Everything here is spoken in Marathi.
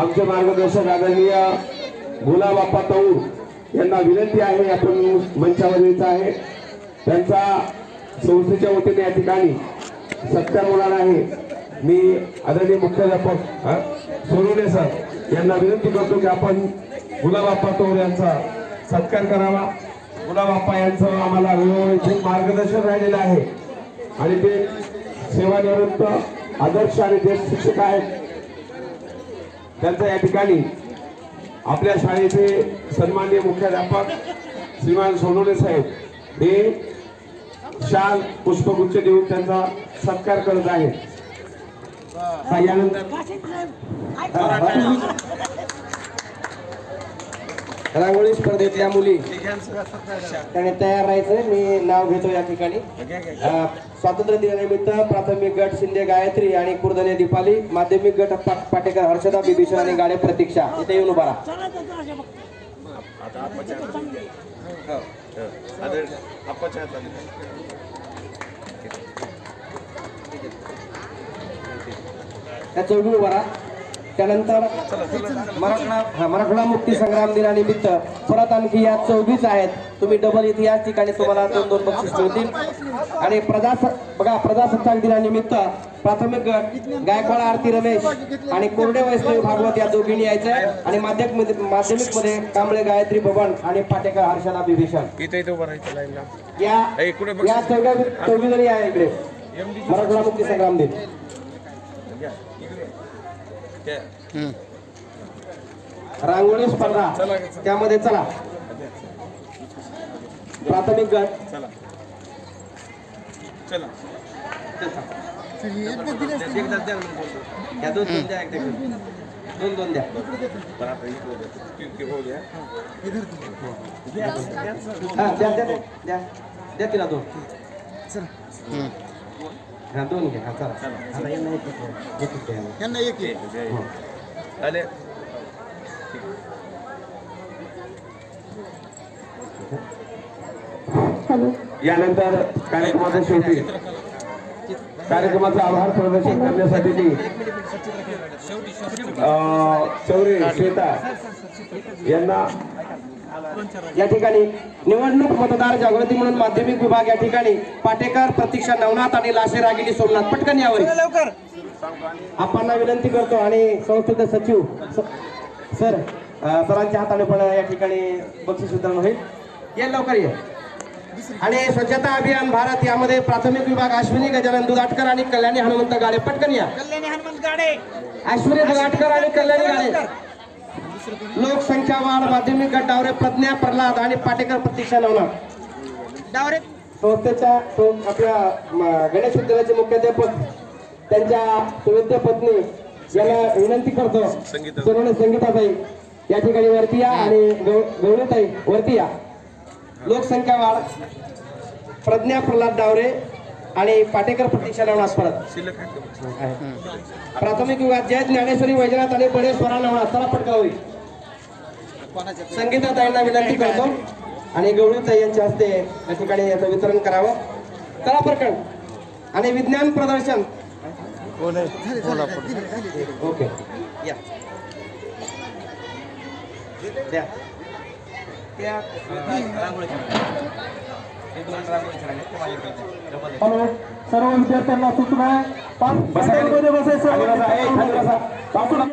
आमचे मार्गदर्शक आदरणीय गुलाबाप्पा तौर यांना विनंती आहे आपण मंचावर यायचं आहे. त्यांचा संस्थेच्या वतीने या ठिकाणी सत्कार होणार आहे. मी आदरणीय मुख्याध्यापक हा, सोनवणे सर यांना विनंती करतो की आपण गुलाबाप्पा तौर यांचा सत्कार करावा. गुलाबाप्पा यांचं आम्हाला वेळोवेळी मार्गदर्शन राहिलेलं आहे. आणि ते सेवानिवृत्त आदर्श आणि देश शिक्षक आहेत. त्यांचं या ठिकाणी आपल्या शाळेचे सन्माननीय मुख्याध्यापक श्रीमान सोनवणे साहेब हे शाल पुष्पगुच्छ देऊन त्यांचा सत्कार करत आहेत. हा, यानंतर रांगोळी स्पर्धेतल्या मुली. त्याने तयार राहायचं. मी नाव घेतो या ठिकाणी. स्वातंत्र्य दिनानिमित्त प्राथमिक गट शिंदे गायत्री आणि कुर्दने दीपाली माध्यमिक गट पाटेकर हर्षदा बिभीषण आणि गाडे प्रतीक्षा. इथे येऊन उभा राहा. त्या चौघी उभा राहा. त्यानंतर मराठा मराठवाडा मुक्ती संग्राम दिनानिमित्त परत आणखी या चौघीच आहेत. तुम्ही डबल इथे याच ठिकाणी तुम्हाला दोन दोन बक्षीस मिळतील. आणि प्रजास बघा प्रजासत्ताक दिनानिमित्त प्राथमिक गट गायकवाड आरती रमेश आणि कोरडे वैष्णवी भागवत या दोघींनी यायचं आहे आणि माध्यमिकमध्ये माध्यमिकमध्ये कांबळे गायत्री भवन आणि पाटेकर हर्षदा बिभीषण या ए, कुठे बक्षीस? या चौघ्या चौघी जणी आहे इकडे. मराठवाडा मुक्ती संग्राम दिन. रांगोळी स्पर्धा. त्यामध्ये चला. प्राथमिक गट. चला. चला. या दोन दोन द्या. दोन. दोन हा द्या. द्या द्या द्या. द्या तिला दोन. हा दोन घ्या हा चला आता यांना एक- एक यानंतर कार्यक्रमाच्या शेवटी कार्यक्रमाचा आभार प्रदर्शन करण्यासाठी मी अं, चौरे श्वेता यांना या ठिकाणी निवडणूक मतदार जागृती म्हणून माध्यमिक विभाग या ठिकाणी पाटेकर प्रतीक्षा नवनाथ आणि लाशे रागिनी सोमनाथ. पटकन यावर लवकर. आपण विनंती करतो आणि संस्थेचे सचिव सर सरांच्या हाताने पण या ठिकाणी बक्षीस वितरण होईल. ये लवकर ये. आणि स्वच्छता अभियान भारत यामध्ये प्राथमिक विभाग अश्विनी गजानन दुधाटकर आणि कल्याणी हनुमंत गाडे. पटकन या. कल्याणी हनुमंत गाडे. अश्विनी दुधाटकर आणि कल्याणी गाडे. लोकसंख्या वाढ माध्यमिक गट डावरे प्रज्ञा प्रल्हाद आणि पाटेकर प्रतीक्षा नवनाथ डावरे. संस्थेच्या आपल्या गणेश विद्यालयाचे मुख्याध्यापक त्यांच्या सुविद्य पत्नी यांना विनंती करतो. सोनवणे संगीताताई या ठिकाणी वरती या आणि गौ- गौरीताई वरती या. लोकसंख्या वाढ प्रज्ञा प्रल्हाद डावरे आणि पाटेकर प्रतीक्षा नवनाथ परत? प्राथमिक विभाग जय ज्ञानेश्वरी वैजनाथ आणि बडे स्वरा नवनाथ चला पटका होईल. संगीताताईंना विनंती करतो. आणि गौरीताई यांच्या हस्ते या ठिकाणी याचं वितरण करावं. चला प्रकरण. आणि विज्ञान प्रदर्शन. ओके. या. द्या. हॅलो. सर्व विद्यार्थ्यांना सूचना आहे. पाच बसा खाली. मध्ये बसायचं.